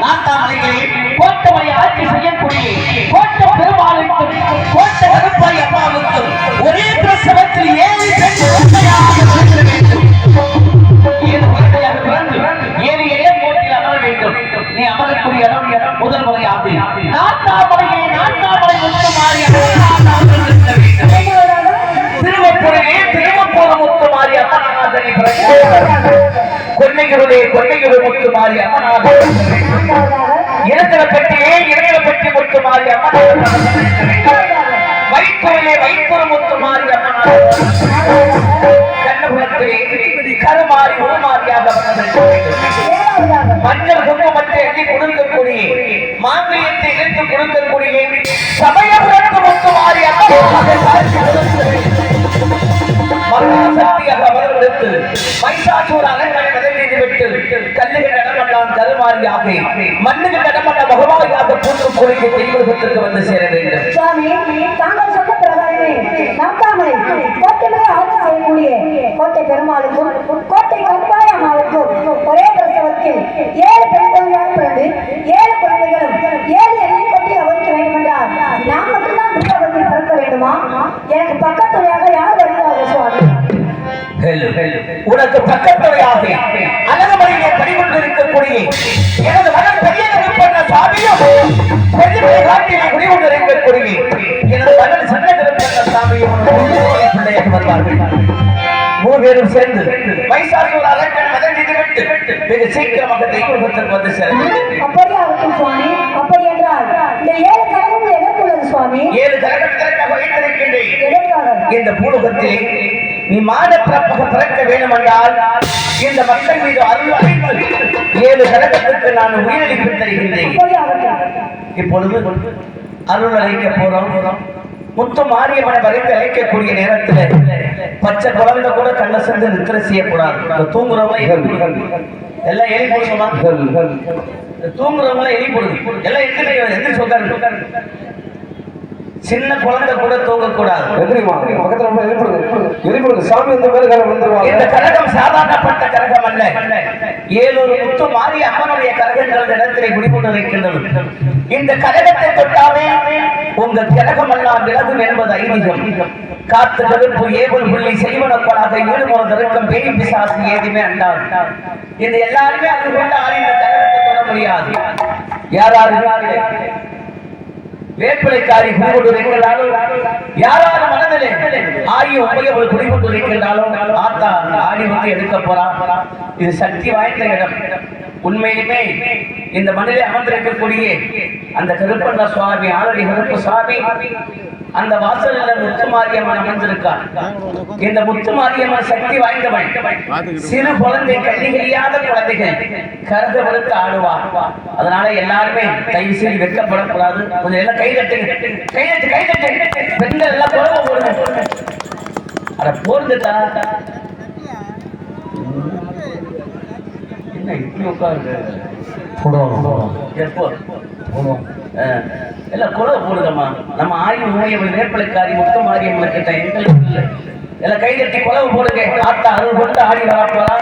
நாட்டாமலைகளே கோட்டமலை ஆட்சி செய்யக்கூடிய கோட்ட பெருமாளுக்கும் கோட்ட கருப்பாய் ஒரே பிரசவத்தில் ஏழு பெண் குழந்தையாக பிறக்க வேண்டும். ஏழு குழந்தையாக பிறந்து ஏழு இடம் போட்டியில் அமர வேண்டும். நீ அமரக்கூடிய இடம் முதல் முறையாக நாட்டாமலைகளே நாட்டாமலை திருவப்பூரிலே திருவப்பூர் முத்துமாரி அம்மனாதனை பிறகு கொன்னைகளுடைய கொன்னைகள் முத்துமாரி அம்மனாதனை இறந்தப்பட்டியே பற்றி முத்து மாறி அம்மன் வைத்தோலே வைத்தோர் முத்து மாறி அம்மன் கண்ணபுரத்திலே கருமாறி உருமாறியாக மஞ்சள் குங்குமத்தை எண்ணி கொடுக்கக்கூடிய மாங்கல்யத்தை இழுத்து கொடுக்கக்கூடிய சமயபுரத்து முத்து மாறி மகாசக்தியாக அவர்களுக்கு மைசாசூர் அரண்மனை முதலீடு விட்டு கல்லுகள் நடமண்டான் கருமாறியாக மண்ணுகள் நடமண்ட பகவானியாக பூண்டு கோரிக்கை தெய்வகத்திற்கு வந்து சேரது பேரும் சேர்ந்து மைசாசூர் அரக்கன் விட்டு வெகு சீக்கிரமாக தெய்வத்திற்கு வந்து சேர வேண்டும். அப்படியே சுவாமி? அப்படி என்றால் இந்த ஏழு கழகங்கள் எதற்குள்ளது சுவாமி? ஏழு கரகத்திற்காக வைத்திருக்கின்றேன்? எதற்காக? இந்த பூலகத்தில் நீ மாத பிறப்பாக பிறக்க வேண்டும் என்றால் இந்த மக்கள் மீது அருள் ஏழு கரகத்துக்கு நான் உயிரிழப்பு தருகின்றேன். இப்பொழுது அருள் அழைக்க போறோம். முத்து மாரியம்மனை வரைந்து அழைக்கக்கூடிய நேரத்துல பச்சை குழந்தை கூட கண்ண சென்று நித்திர செய்யக்கூடாது. தூங்குறவங்க எல்லாம் எலி போடுமா தூங்குறவங்க எலி போடுது எல்லாம் எந்திரி எந்திரி சொல்றாரு சின்ன குழந்தை கூட தூங்கக்கூடாது. எதிரிமா பக்கத்தில் ரொம்ப எதிர்ப்படுது எதிர்ப்படுது சாமி இந்த மேல காலம் இந்த வந்துருவாங்க கரகம் சாதாரணப்பட்ட கரகம் அல்ல. ஏழூர் முத்து மாறி அம்மனுடைய கரகங்கள் இடத்திலே குடிகொண்டு இருக்கின்றது இந்த கரகத்தை தொட்டாலே உங்க கரகம் எல்லாம் விலகும் என்பது ஐதீகம். காத்து கருப்பு ஏவல் புள்ளி செய்வனப்படாத ஈடுபோன தருக்கம் பேய் பிசாசு ஏதுமே அண்டார் இது எல்லாருமே அது கொண்டு ஆடி இந்த கரகத்தை தொட முடியாது. யாராரு வேப்பிலைக்காரி குடிகொண்டு இருக்கின்றாலும் யாரால மனதிலே ஆயி கொண்டு குடிகொண்டு இருக்கின்றாலும் ஆத்தா ஆடி வந்து எடுக்க போறான். இது சக்தி வாய்ந்த இடம். உண்மையிலுமே இந்த மண்ணிலே அமர்ந்திருக்கக்கூடிய அந்த கருப்பண்ண சுவாமி ஆலடி கருப்பு சுவாமி அந்த வாசலில் முத்துமாரியம்மன் அமர்ந்திருக்கார். இந்த முத்துமாரியம்மன் சக்தி வாய்ந்தவன். சிறு குழந்தை கண்ணிகரியாத குழந்தைகள் கருத விழுத்து ஆடுவார். அதனால எல்லாருமே தயவு செய்து வெட்கப்படக்கூடாது. கொஞ்சம் எல்லாம் கை தட்டுங்க. கை தட்டு கை தட்டு. பெண்கள் எல்லாம் குழந்தை போடுங்க. அட போடுங்கட்டா என்ன இப்படி உட்காருங்க எப்போ ஆ. எல்லாம் குழவை போடுங்கம்மா நம்ம ஆய்வு நோயவள் வேப்பிலைக்காரி முத்த மாரியம்மன் கிட்ட எங்களுக்கு இல்லை. எல்லாம் கை தட்டி குழவு போடுங்க. ஆத்தா அருள் கொண்டு ஆடி வரப்போறா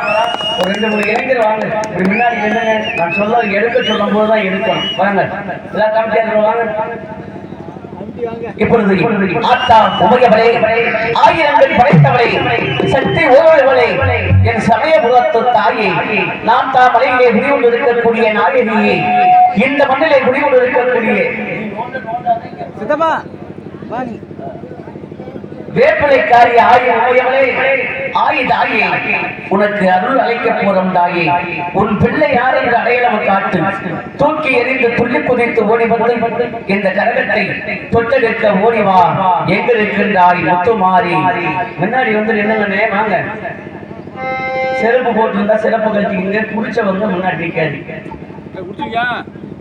ஒரு ரெண்டு மூணு இளைஞர் வாங்க. இப்படி முன்னாடி நின்னுங்க நான் சொல்ல எடுக்க சொல்லும் போது தான் எடுக்கணும். வாங்க. எல்லாம் காமிச்சாரு வாங்க. இப்பொழுது ஆத்தா உமையவளே ஆயிரங்கள் படைத்தவளே சக்தி ஓவர்களே என் சமயபுரத்து தாயே நான் தா மலையிலே குடிகொண்டு இருக்கக்கூடிய நாயகியே இந்த மண்ணிலே குடிகொண்டு இருக்கக்கூடிய வாணி வேப்பிலைக்காரி ஆயி உமையவளே ஆயி தாயே உனக்கு அருள் அழைக்க போறோம் தாயே. உன் பிள்ளை யார் என்று அடையாளம் காட்டு. தூக்கி எறிந்து துள்ளி குதித்து ஓடி வந்து இந்த கரகத்தை தொட்டெடுக்க ஓடி வா. எங்க இருக்கின்றாய் முத்துமாரி? முன்னாடி வந்து என்னங்கண்ணே வாங்க. செருப்பு போட்டிருந்தா சிறப்பு கழிச்சிக்கிங்க குடிச்சவங்க முன்னாடி நிக்காதீங்க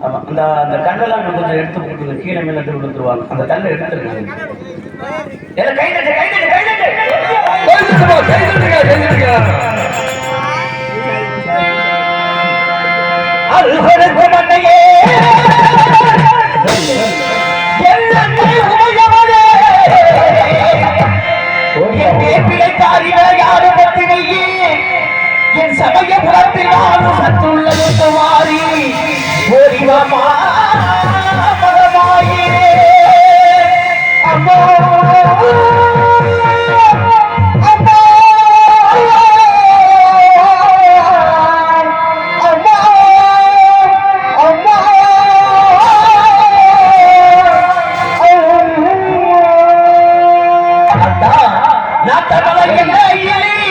ஆமா அந்த அந்த கண்ணெல்லாம் கொஞ்சம் எடுத்து கொடுத்துருங்க கீழே மேல எடுத்து விழுந்துருவாங்க அந்த கல்லை எடுத்துருங்க. எல்லன்னை உமையவளே என் சமய புலத்தினாலும் சத்துள்ளது மாறி. ஓரிவமா அம்மா அம்மா அம்மா என்ன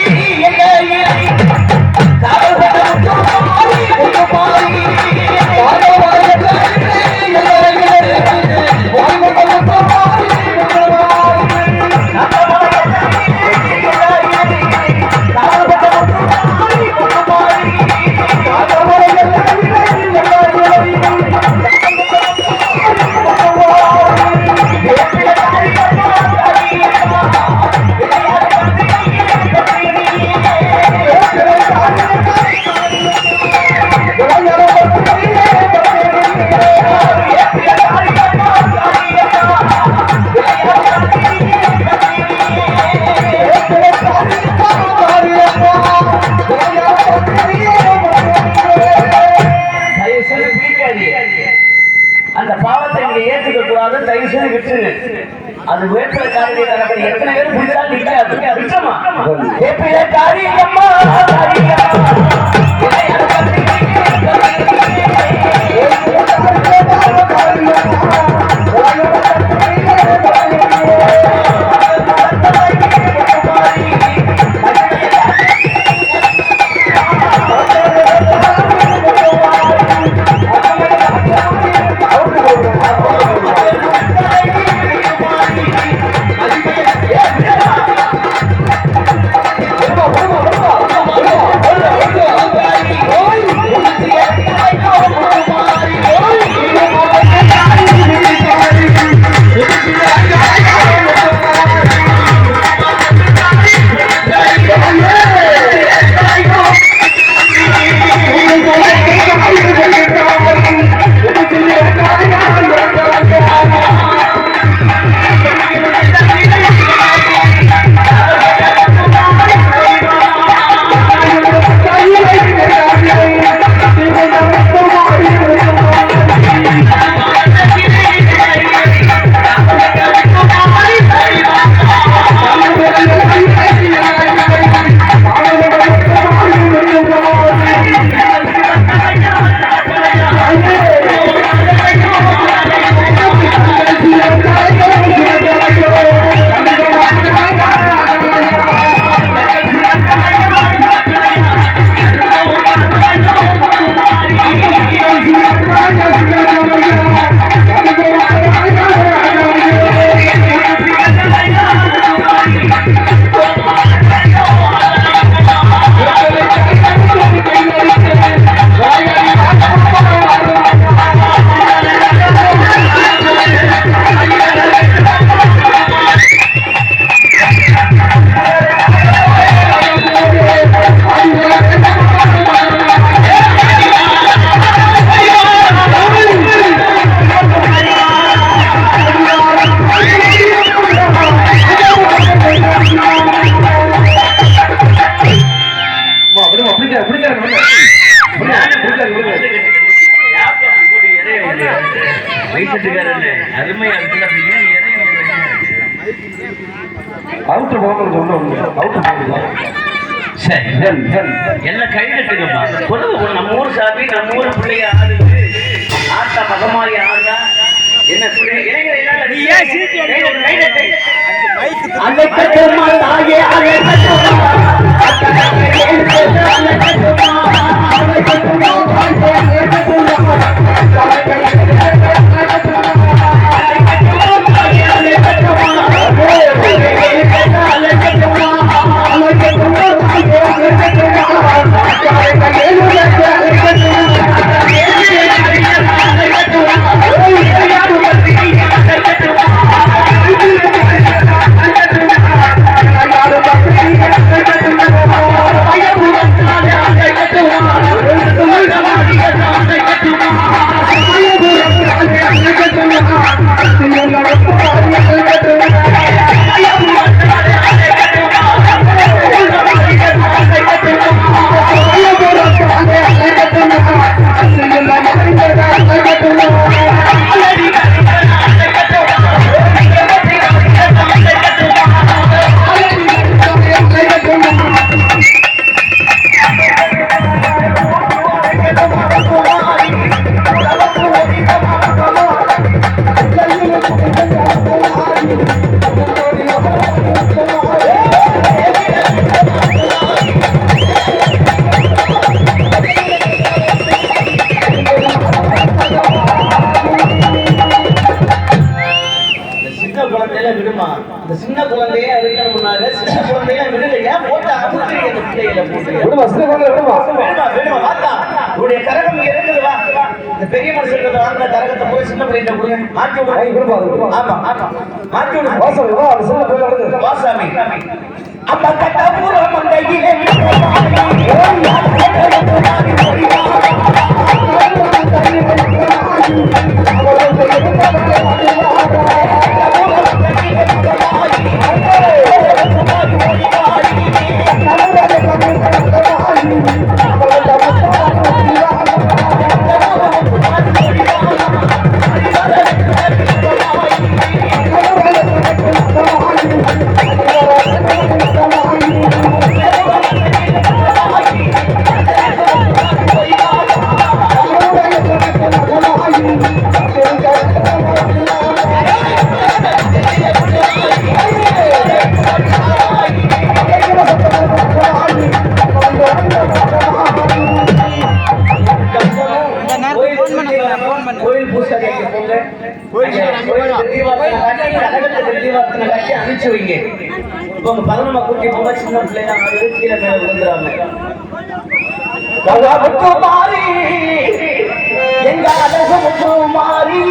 காரியம்மா அதை கட்டுமா தாயே அதை குழந்தை விடுமா வேணுமா வேணுமா? வாத்தா. உன்னுடைய கரகம் இங்க இருக்குது வா. இந்த பெரிய மனுஷன் வாங்கின கரகத்தை போய் சின்ன பையன் கொடுங்க. மாற்றி வாங்கி விடு கொடுப்பா, அது கொடுப்பா. ஆமா ஆமா. மாற்றி விடு. வாசம் வா அந்த சின்ன பிள்ளை விடுங்க வாசாமி. அம்மா கட்டாபூர மந்தையிலே கோயில் கோயில் பூசாரிக்கு போங்க. கோயில் தீபாவளி கனகத்துக்கு தீபாவளி கட்டி அனுப்பிச்சு வைங்க. இப்போ உங்க பதினொன்று கூட்டி போங்க சின்ன பிள்ளைங்க ஆறு கீழே மேல விழுந்துறாங்க. கலாபத்து மாறி எங்க அழகு மாறி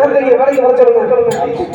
ஏழு கரகத்துக்கு வர சொல்லுங்க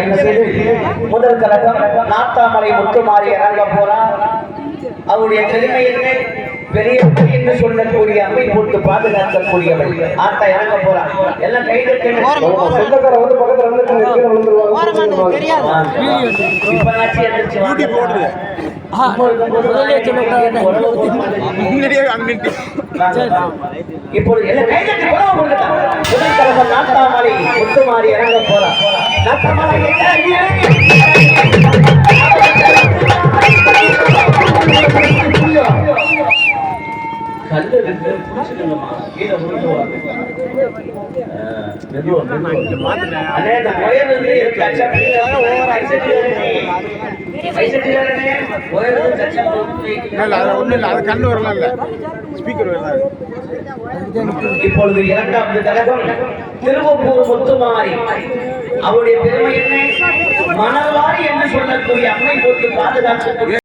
தயவு செய்து முதல் கழகம் நாத்தாமலை முத்துமாறி இறங்க போறான் அவருடைய பெருமை என்ன பெரிய என்று சொல்லக்கூடிய அம்மை போட்டு பாதுகாக்கக்கூடியவள். ஆத்தா இறங்க போறா. எல்லாம் கை சொந்தக்கார வந்து பக்கத்துல இப்பொழுது எல்லாம் கை தட்டி. முதல் நாட்டாமலை முத்துமாரி இறங்க போறா. நாட்டாமலை அது கண்ணு வரலாம் ஸ்பீக்கர் வரலாம். இப்பொழுது இரண்டாவது கழகம் திருவப்பூர் முத்துமாரி. அவருடைய பெருமை என்ன? மணவாரி என்று சொல்லக்கூடிய அம்மை போட்டு பாதுகாக்கக்கூடிய